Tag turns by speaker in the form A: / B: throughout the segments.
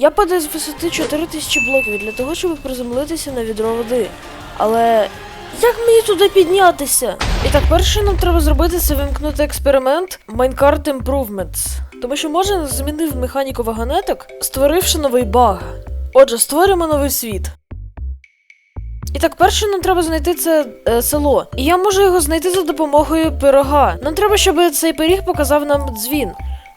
A: Я падаю з висоти 4000 блоків для того, щоб приземлитися на відро води. Але як мені туди піднятися? І так, перше нам треба зробити це вимкнути експеримент Minecart Improvements. Тому що може змінив механіку вагонеток, створивши новий баг. Отже, створюємо новий світ. І так, перше нам треба знайти це е, село. І я можу його знайти за допомогою пирога. Нам треба, щоб цей пиріг показав нам дзвін.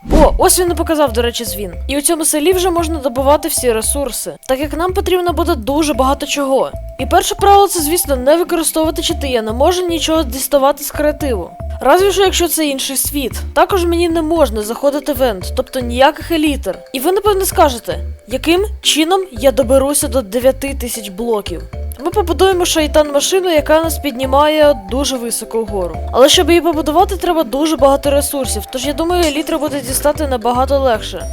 A: О, ось він і показав, до речі, звін. І у цьому селі вже можна добувати всі ресурси, так як нам потрібно буде дуже багато чого. І перше правило це, звісно, не використовувати чити. Я не можу нічого діставати з креативу. Разві що якщо це інший світ. Також мені не можна заходити в енд, тобто ніяких елітер. І ви напевне скажете, яким чином я доберуся до 9000 блоків. Ми побудуємо шайтан машину, яка нас піднімає дуже високо вгору. Але щоб її побудувати, треба дуже багато ресурсів, тож я думаю, елітри буде дістати набагато легше.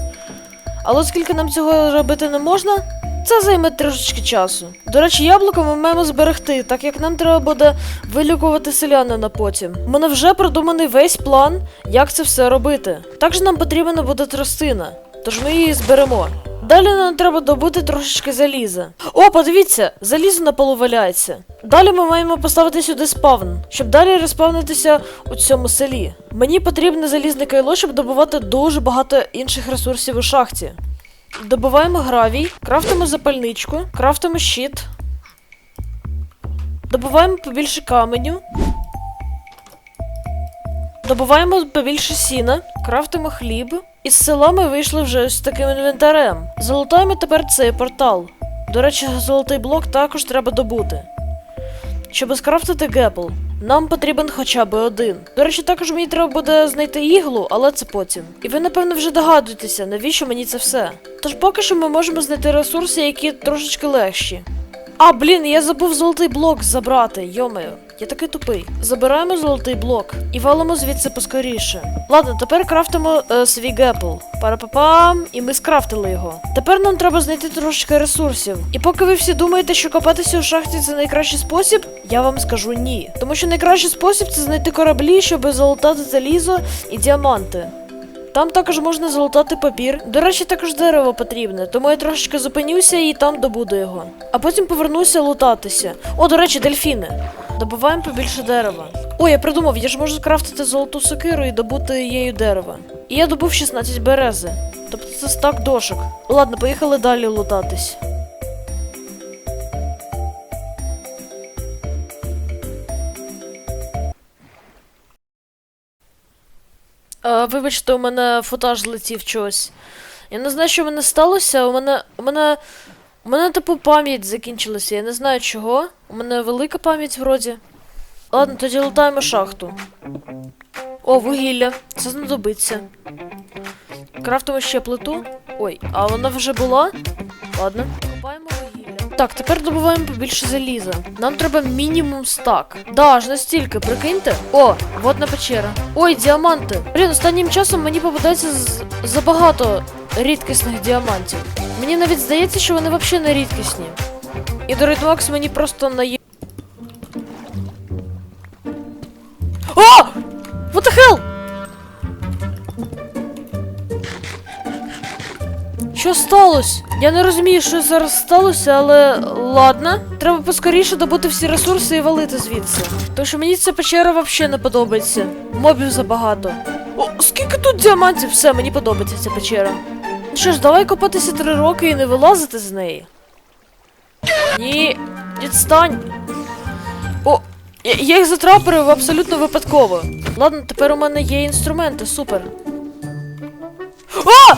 A: Але оскільки нам цього робити не можна, це займе трошечки часу. До речі, яблуко ми маємо зберегти, так як нам треба буде вилікувати селянина потім. У мене вже продуманий весь план, як це все робити. Також нам потрібна буде тростина, тож ми її зберемо. Далі нам треба добути трошечки заліза. О, подивіться, залізо на полу валяється. Далі ми маємо поставити сюди спавн, щоб далі респавнитися у цьому селі. Мені потрібне залізне кайло, щоб добувати дуже багато інших ресурсів у шахті. Добуваємо гравій, крафтимо запальничку, крафтимо щит. Добуваємо побільше каменю. Добуваємо побільше сіна, крафтимо хліб. Із села ми вийшли вже з таким інвентарем. Залутаємо тепер цей портал. До речі, золотий блок також треба добути. Щоб скрафтити гепл, нам потрібен хоча б один. До речі, також мені треба буде знайти іглу, але це потім. І ви, напевно, вже догадуєтеся, навіщо мені це все. Тож поки що ми можемо знайти ресурси, які трошечки легші. А, блін, я забув золотий блок забрати, йомею. Я такий тупий. Забираємо золотий блок і валимо звідси поскоріше. Ладно, тепер крафтимо е, свій гепл. Парапапам, і ми скрафтили його. Тепер нам треба знайти трошечки ресурсів. І поки ви всі думаєте, що копатися у шахті це найкращий спосіб, я вам скажу ні. Тому що найкращий спосіб це знайти кораблі, щоб залутати залізо і діаманти. Там також можна залутати папір. До речі, також дерево потрібне, тому я трошечки зупинюся і там добуду його. А потім повернуся лутатися. О, до речі, дельфіни. Добуваємо побільше дерева. О, я придумав, я ж можу скрафтити золоту сокиру і добути її дерева. І я добув 16 берези. Тобто це стак дошок. Ладно, поїхали далі лутатись. А, вибачте, у мене футаж злетів чогось. Я не знаю, що в мене сталося. У мене. У мене. У мене типу пам'ять закінчилася. Я не знаю чого. У мене велика пам'ять вроді. Ладно, тоді лутаємо шахту. О, вугілля. Це знадобиться. Крафтимо ще плиту. Ой, а вона вже була? Ладно. Копаємо вугілля. Так, тепер добуваємо побільше заліза. Нам треба мінімум стак. Да, аж настільки, прикиньте. О, водна печера. Ой, діаманти. Блін, останнім часом мені попадається з- забагато рідкісних діамантів. Мені навіть здається, що вони взагалі не рідкісні. І до Рейдмакс мені просто нає. О! What the hell? Що сталося? Я не розумію, що зараз сталося, але ладно. Треба поскоріше добути всі ресурси і валити звідси. Тому що мені ця печера взагалі не подобається. Мобів забагато. О, скільки тут діамантів? Все, мені подобається ця печера. Що ж, давай копатися три роки і не вилазити з неї. Ні, відстань. О, я, я їх затрапив абсолютно випадково. Ладно, тепер у мене є інструменти, супер. О!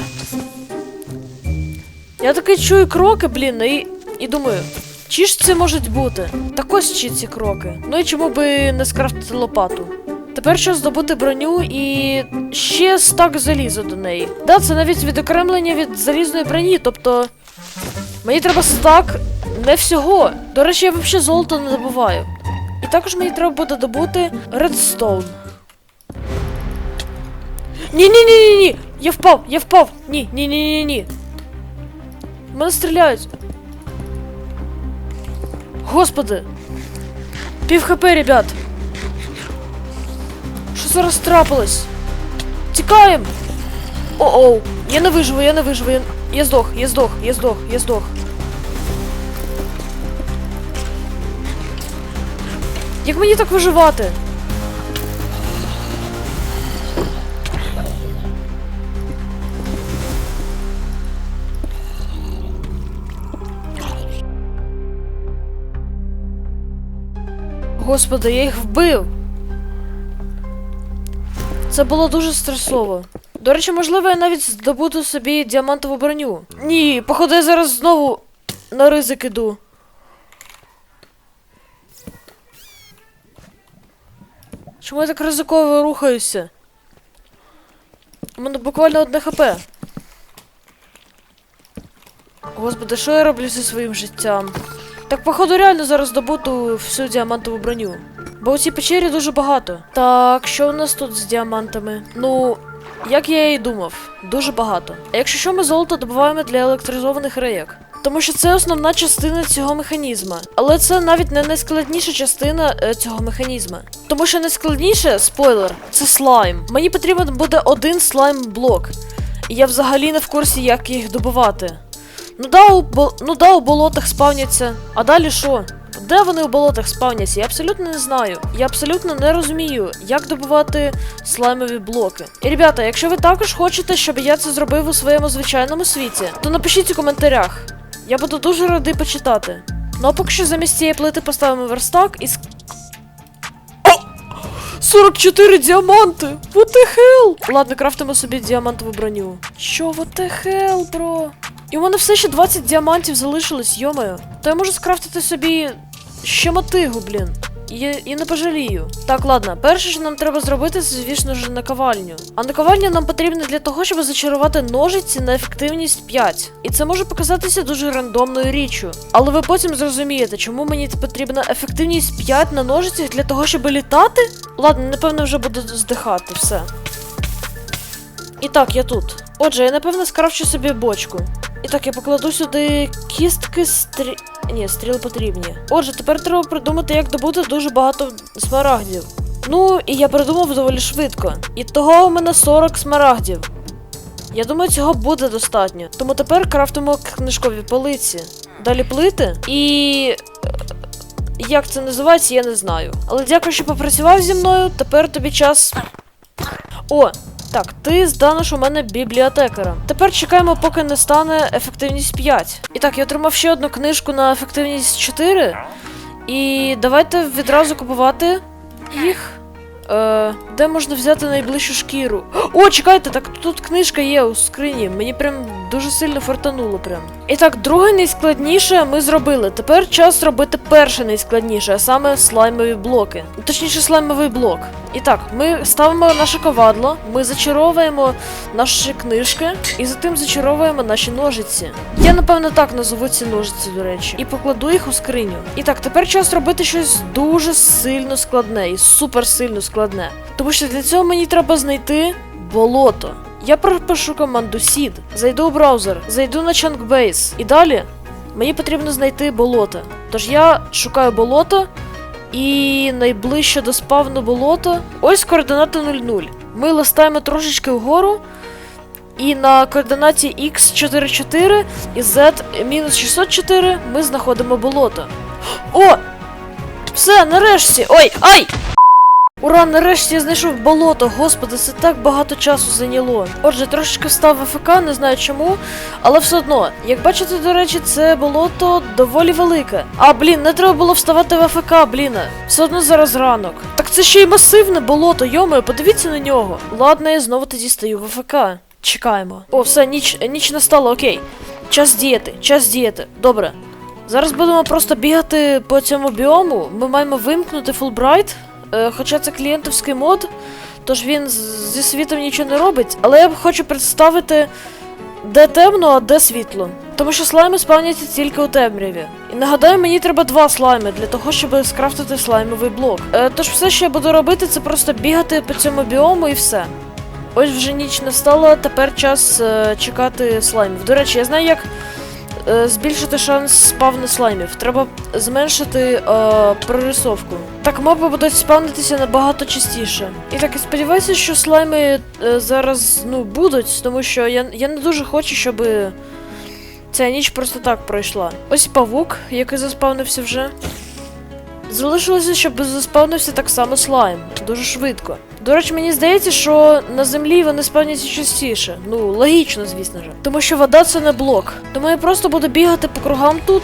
A: Я таки чую кроки, блін, і, і думаю, чи ж це можуть бути? Так ось чи ці кроки. Ну і чому би не скрафтити лопату? Тепер час здобути броню і ще стак заліза до неї. Да, це навіть відокремлення від залізної броні, тобто. Мені треба стак не всього. До речі, я взагалі золото не добуваю. І також мені треба буде добути редстоун. Ні, ні, ні, ні, ні. Я впав, я впав. Ні, ні, ні, ні, ні. Мене стріляють. Господи. Пів хп, ребят. Зараз трапилось? Тікаємо! О-оу, я не виживу, я не виживу. Я... Я здох, я здох, я здох, я здох. Як мені так виживати? Господи, я їх вбив. Це було дуже стресово. До речі, можливо, я навіть здобуду собі діамантову броню. Ні, походу, я зараз знову на ризик іду. Чому я так ризиково рухаюся? У мене буквально одне хп. Господи, що я роблю зі своїм життям? Так, походу, реально зараз здобуду всю діамантову броню. Бо у цій печері дуже багато. Так, що у нас тут з діамантами? Ну, як я і думав, дуже багато. А якщо що, ми золото добуваємо для електризованих рейок. Тому що це основна частина цього механізма. Але це навіть не найскладніша частина е, цього механізма. Тому що найскладніше, спойлер, це слайм. Мені потрібен буде один слайм-блок. І я взагалі не в курсі, як їх добувати. Ну да, у, ну да, у болотах спавняться. А далі що? Де вони у болотах спавняться? Я абсолютно не знаю. Я абсолютно не розумію, як добувати слаймові блоки. І ребята, якщо ви також хочете, щоб я це зробив у своєму звичайному світі, то напишіть у коментарях. Я буду дуже радий почитати. Ну а поки що замість цієї плити поставимо верстак і. ск- О! 44 діаманти! What the hell? Ладно, крафтимо собі діамантову броню. Що, what the hell, бро? І у мене все ще 20 діамантів залишилось, йомаю. То я можу скрафтити собі ще мотигу, блін. І не пожалію. Так, ладно, перше, що нам треба зробити, це, звісно ж, наковальню. А наковальня нам потрібна для того, щоб зачарувати ножиці на ефективність 5. І це може показатися дуже рандомною річчю. Але ви потім зрозумієте, чому мені потрібна ефективність 5 на ножицях для того, щоб літати? Ладно, напевно, вже буду здихати, все. І так, я тут. Отже, я напевно скрафчу собі бочку. І так, я покладу сюди кістки стрі... Ні, стріли потрібні. Отже, тепер треба придумати, як добути дуже багато смарагдів. Ну, і я придумав доволі швидко. І того у мене 40 смарагдів. Я думаю, цього буде достатньо. Тому тепер крафтимо книжкові полиці. Далі плити і. Як це називається, я не знаю. Але дякую, що попрацював зі мною. Тепер тобі час. О, так, ти зданеш у мене бібліотекарем. Тепер чекаємо, поки не стане ефективність 5. І так, я отримав ще одну книжку на ефективність 4. І давайте відразу купувати їх. Е, де можна взяти найближчу шкіру? О, чекайте, так тут книжка є у скрині. Мені прям дуже сильно фартануло прям. І так, друге найскладніше ми зробили. Тепер час робити перше найскладніше, а саме слаймові блоки. Точніше, слаймовий блок. І так, ми ставимо наше ковадло, ми зачаровуємо наші книжки і затим зачаровуємо наші ножиці. Я напевно так назову ці ножиці, до речі, і покладу їх у скриню. І так, тепер час робити щось дуже сильно складне і супер сильно складне. Тому що для цього мені треба знайти болото. Я пропишу команду seed, зайду у браузер, зайду на Chunkbase і далі мені потрібно знайти болото. Тож я шукаю болото. І найближче до спавну болото. Ось координата 00. Ми листаємо трошечки вгору. І на координаті X44 і Z-604 ми знаходимо болото. О! Все, нарешті! Ой! Ай! Ура, нарешті знайшов болото, господи, це так багато часу зайняло. Отже, трошечки став АФК, не знаю чому, але все одно, як бачите, до речі, це болото доволі велике. А, блін, не треба було вставати в АФК, блін. Все одно зараз ранок. Так це ще й масивне болото, йомою, подивіться на нього. Ладно, я знову тоді стою в АФК. Чекаємо. О, все, ніч, ніч настала, окей. Час діяти, час діяти. Добре. Зараз будемо просто бігати по цьому біому. Ми маємо вимкнути Fulbright. Е, хоча це клієнтовський мод, тож він зі світом нічого не робить, але я б хочу представити, де темно, а де світло. Тому що слайми спавняться тільки у темряві. І нагадаю, мені треба два слайми для того, щоб скрафтити слаймовий блок. Е, тож все, що я буду робити, це просто бігати по цьому біому і все. Ось вже ніч настала, тепер час е, чекати слаймів. До речі, я знаю, як збільшити шанс спавну слаймів. Треба зменшити е, прорисовку. Так моби будуть спавнитися набагато частіше. І так, я сподіваюся, що слайми е, зараз ну, будуть, тому що я, я не дуже хочу, щоб Ця ніч просто так пройшла. Ось павук, який заспавнився вже. Залишилося, щоб заспавнився так само слайм. Дуже швидко. До речі, мені здається, що на землі вони спавняться частіше. Ну, логічно, звісно ж. Тому що вода це не блок. Тому я просто буду бігати по кругам тут.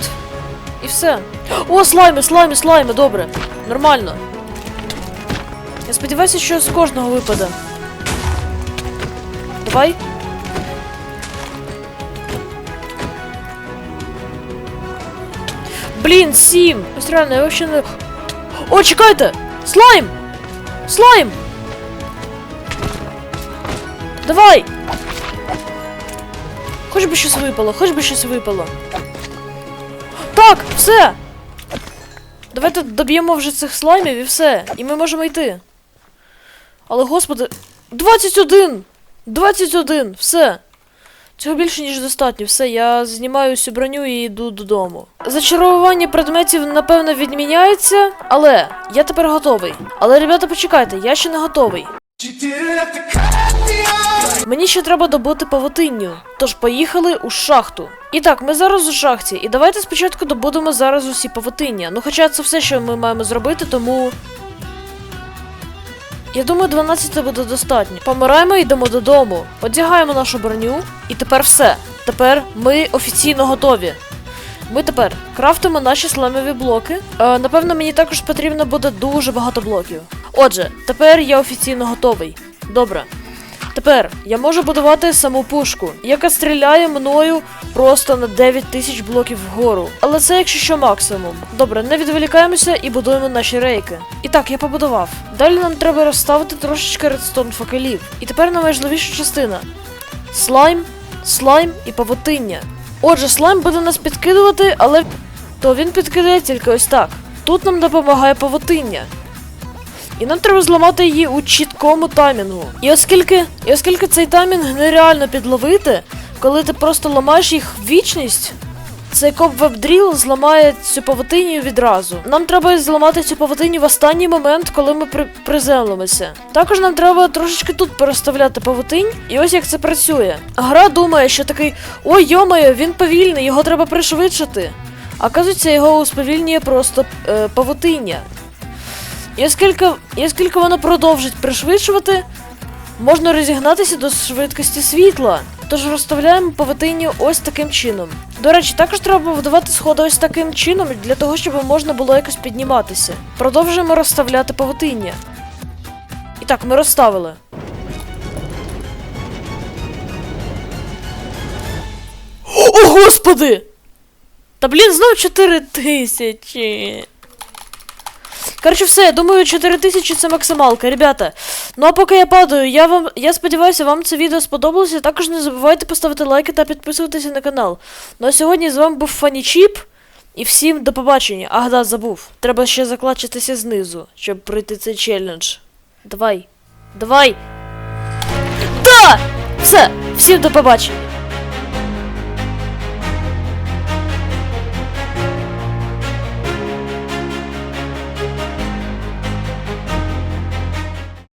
A: І все. О, слайми, слайми, слайми, добре. Нормально. Я сподіваюся, що з кожного випаде. Давай. Блін, сім! Ось реально, я вообще не. О, чекайте! Слайм! Слайм! Давай! Хоч би щось випало, хоч би щось випало. Так, все! Давайте доб'ємо вже цих слаймів і все. І ми можемо йти. Але, господи. 21! 21! Все! Цього більше, ніж достатньо. Все, я знімаю всю броню і йду додому. Зачаровування предметів, напевно, відміняється, але я тепер готовий. Але, ребята, почекайте, я ще не готовий. Мені ще треба добути павутинню. Тож поїхали у шахту. І так, ми зараз у шахті, і давайте спочатку добудемо зараз усі павутиння. Ну, хоча це все, що ми маємо зробити, тому. Я думаю, 12 буде достатньо. Помираємо і йдемо додому. Одягаємо нашу броню, і тепер все. Тепер ми офіційно готові. Ми тепер крафтимо наші сламові блоки. Е, напевно, мені також потрібно буде дуже багато блоків. Отже, тепер я офіційно готовий. Добре. Тепер я можу будувати саму пушку, яка стріляє мною просто на 9 тисяч блоків вгору. Але це якщо що максимум. Добре, не відволікаємося і будуємо наші рейки. І так, я побудував. Далі нам треба розставити трошечки редстон факелів. І тепер найважливіша частина: слайм, слайм і павутиння. Отже, слайм буде нас підкидувати, але то він підкидає тільки ось так. Тут нам допомагає павутиння. І нам треба зламати її у чіткому таймінгу. І оскільки, і оскільки цей таймінг нереально підловити, коли ти просто ламаєш їх в вічність, цей коп вебдріл зламає цю павутиню відразу. Нам треба зламати цю павутиню в останній момент, коли ми при- приземлимося. Також нам треба трошечки тут переставляти павутинь, і ось як це працює. Гра думає, що такий ой йомаю, він повільний, його треба пришвидшити. А кажеться, його усповільнює просто е, павутиння. І оскільки, і оскільки воно продовжить пришвидшувати, можна розігнатися до швидкості світла. Тож розставляємо павутинню ось таким чином. До речі, також треба будувати сходи ось таким чином для того, щоб можна було якось підніматися. Продовжуємо розставляти павутиння. І так, ми розставили. О, господи! Та блін, знов 4 тисячі. Коротше, все, я думаю, 4000 це максималка, ребята. Ну а поки я падаю, я вам. Я сподіваюся, вам це відео сподобалося. Також не забувайте поставити лайки та підписуватися на канал. Ну а сьогодні з вами був Фані Чіп. І всім до побачення. Ах, да, забув. Треба ще заклачитися знизу, щоб пройти цей челендж. Давай. Давай. Да! Все, всім до побачення.